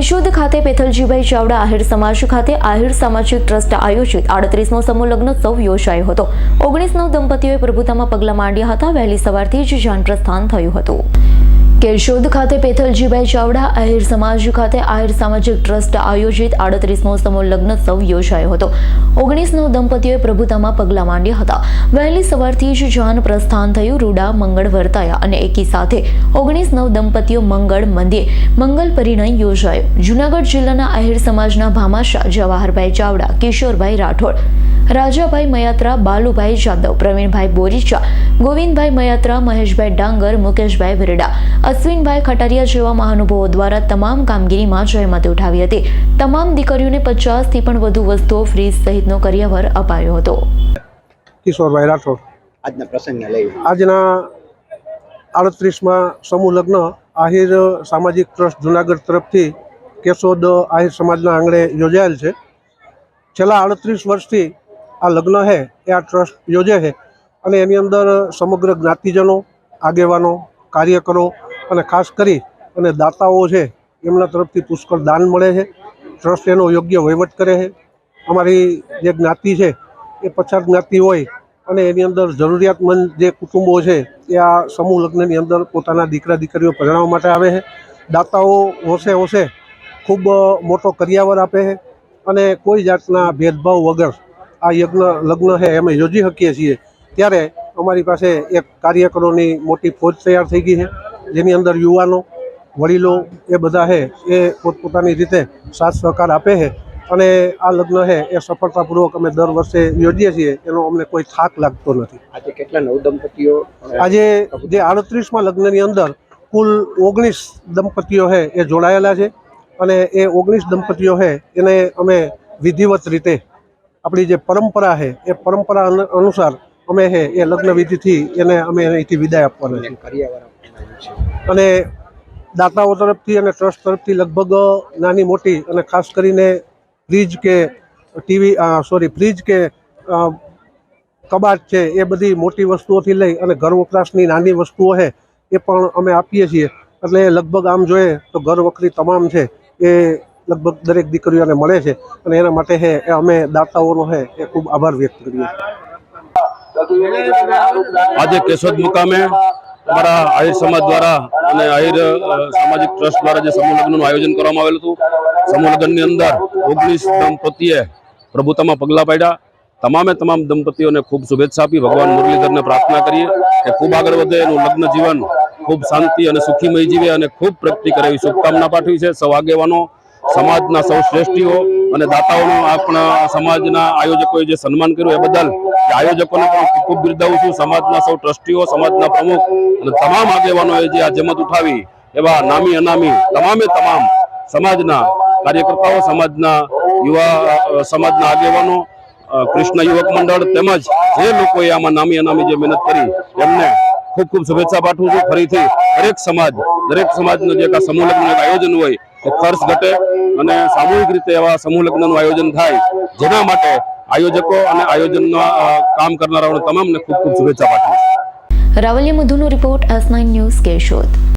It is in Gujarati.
કેશોદ ખાતે પેથલજીભાઈ ચાવડા આહિર સમાજ ખાતે આહિર સામાજિક ટ્રસ્ટ આયોજિત આડત્રીસમો સમૂહ લગ્નોત્સવ યોજાયો હતો. ઓગણીસ નવ દંપતીઓએ પ્રભુતામાં પગલાં માંડ્યા હતા. વહેલી સવારથી જ જાન પ્રસ્થાન થયું હતું. કેશોદ ખાતે પેથલજીભાઈ ચાવડા, આહિર સમાજ ખાતે આહિર સામાજિક ટ્રસ્ટ આયોજિત આડત્રીસમો સમૂહ યોજાયો હતો. ઓગણીસ નવ દંપતીઓએ પ્રભુતામાં પગલાં માંડ્યા હતા. વહેલી સવારથી જ જાન પ્રસ્થાન થયું, રૂડા, મંગળ વર્તાયા અને એકી સાથે ઓગણીસ નવ દંપતીઓ મંગળ મંદિર, મંગલ પરિણય યોજાયો. જૂનાગઢ જિલ્લાના આહિર સમાજના ભામાશા, જવાહરભાઈ ચાવડા, કિશોરભાઈ રાઠોડ રાજાભાઈ મયાત્રા બાલુભાઈ જાદવ પ્રવીણભાઈ બોરીચા ગોવિંદભાઈ મયાત્રા મહેશભાઈ ડાંગર મુકેશભાઈ વિરડા અશ્વિનભાઈ ખટારિયા જેવા મહાનુભાવો દ્વારા તમામ કામગીરીમાં જયમતી ઉઠાવી હતી. તમામ દીકરીઓને પચાસથી પણ વધુ વસ્તુઓ ફ્રીજ સહિતનો કરિયાવર અપાયો હતો. કિશોરભાઈ રાઠોડ. આજના પ્રસંગને લઈ. આજના આડત્રીસમાં સમૂહ લગ્ન આહિર સામાજિક ટ્રસ્ટ જુનાગઢ તરફથી કેશોદ આહિર સમાજના આંગણે યોજાયેલ છે. છેલ્લા આડત્રીસ વર્ષથી આ લગ્ન છે એ આ ટ્રસ્ટ યોજે છે અને એની અંદર સમગ્ર જ્ઞાતિજનો, આગેવાનો, કાર્યકરો અને ખાસ કરી અને દાતાઓ છે, એમના તરફથી પુષ્કળ દાન મળે છે. ટ્રસ્ટ એનો યોગ્ય વહીવટ કરે છે. અમારી જે જ્ઞાતિ છે, એ પછાત જ્ઞાતિ હોય અને એની અંદર જરૂરિયાતમંદ જે કુટુંબો છે, એ આ સમૂહ લગ્નની અંદર પોતાના દીકરા દીકરીઓ પરણાવવા માટે આવે છે. દાતાઓ હોશે હોશે ખૂબ મોટો કરિયાવર આપે છે અને કોઈ જાતના ભેદભાવ વગર આ યજ્ઞ લગ્ન છે અમે યોજી શકીએ છીએ. ત્યારે અમારી પાસે એક કાર્યકરોની મોટી ફોજ તૈયાર થઈ ગઈ છે જેની અંદર યુવાનો વડીલો એ બધા છે એ પોતપોતાની રીતે સાથ સહકાર આપે છે. અને આ લગ્ન છે એ સફળતાપૂર્વક અમે દર વર્ષે યોજીએ છીએ એનો અમને કોઈ થાક લાગતો નથી. આજે કેટલા નવ દંપતીઓ આજે જે આડત્રીસમાં લગ્નની અંદર કુલ ઓગણીસ દંપતીઓ છે એ જોડાયેલા છે. અને એ ઓગણીસ દંપતીઓ છે એને અમે વિધિવત રીતે આપણી જે પરંપરા છે, એ પરંપરા અનુસાર અમે છે એ લગ્ન વિધિથી એને અમે અહીંથી વિદાય આપવાના છે કરિયાવર આપવામાં આવ્યું છે અને દાતાઓ તરફથી અને ટ્રસ્ટ તરફથી લગભગ નાની મોટી અને ખાસ કરીને ફ્રીજ કે ટીવી સોરી ફ્રીજ કે કબાટ છે, એ બધી મોટી વસ્તુઓથી લઈ અને ઘર વપરાશની નાની વસ્તુઓ છે એ પણ અમે આપીએ છીએ. એટલે લગભગ આમ જોઈએ તો ઘર વખરી તમામ છે, એ લગભગ દરેક દીકરીઓને મળે છે અને એના માટે એ અમે દાતાઓનો હે, એ ખૂબ આભાર વ્યક્ત કરીએ. આજે કેશોદ મુકામે અમારા આહિર સમાજ દ્વારા અને આહિર સામાજિક ટ્રસ્ટ દ્વારા જે સમૂહ આયોજન કરવામાં આવેલું હતું, સમૂહ અંદર ઓગણીસ દંપતીએ પ્રભુતામાં પગલાં પાડ્યા. તમામે તમામ દંપતીઓને ખૂબ શુભેચ્છા આપી, ભગવાન મુરલીધરને પ્રાર્થના કરીએ કે ખૂબ આગળ વધે, એનું લગ્ન જીવન ખૂબ શાંતિ અને સુખીમય જીવે અને ખૂબ પ્રગતિ કરે એવી શુભકામના પાઠવી છે. સૌ આગેવાનો સમાજના સૌ શ્રેષ્ઠીઓ અને દાતાઓનું આપણા સમાજના આયોજકોએ જે સન્માન કર્યું એ બદલ આયોજકોને પણ ખૂબ ખૂબ બિરદાવું છું. સમાજના સૌ ટ્રસ્ટીઓ, સમાજના પ્રમુખ અને તમામ આગેવાનોએ જે આ જમત ઉઠાવી, એવા નામી અનામી તમામે તમામ સમાજના કાર્યકર્તાઓ, સમાજના યુવા સમાજના આગેવાનો કૃષ્ણ યુવક મંડળ તેમજ જે લોકોએ આમાં નામી અનામી જે મહેનત કરી, એમને ખૂબ ખૂબ શુભેચ્છા પાઠવું છું. ફરીથી દરેક સમાજ, દરેક સમાજનું જે કાંઈ સમૂહ આયોજન હોય ખર્ચ ઘટે અને સામૂહિક રીતે એવા સમૂહ લગ્નનું આયોજન થાય, જેના માટે આયોજકો અને આયોજનના કામ કરનારાઓને તમામને ખૂબ ખૂબ શુભેચ્છા પાઠવું. રાવલ્ય મધુનો report S nine news Keshod.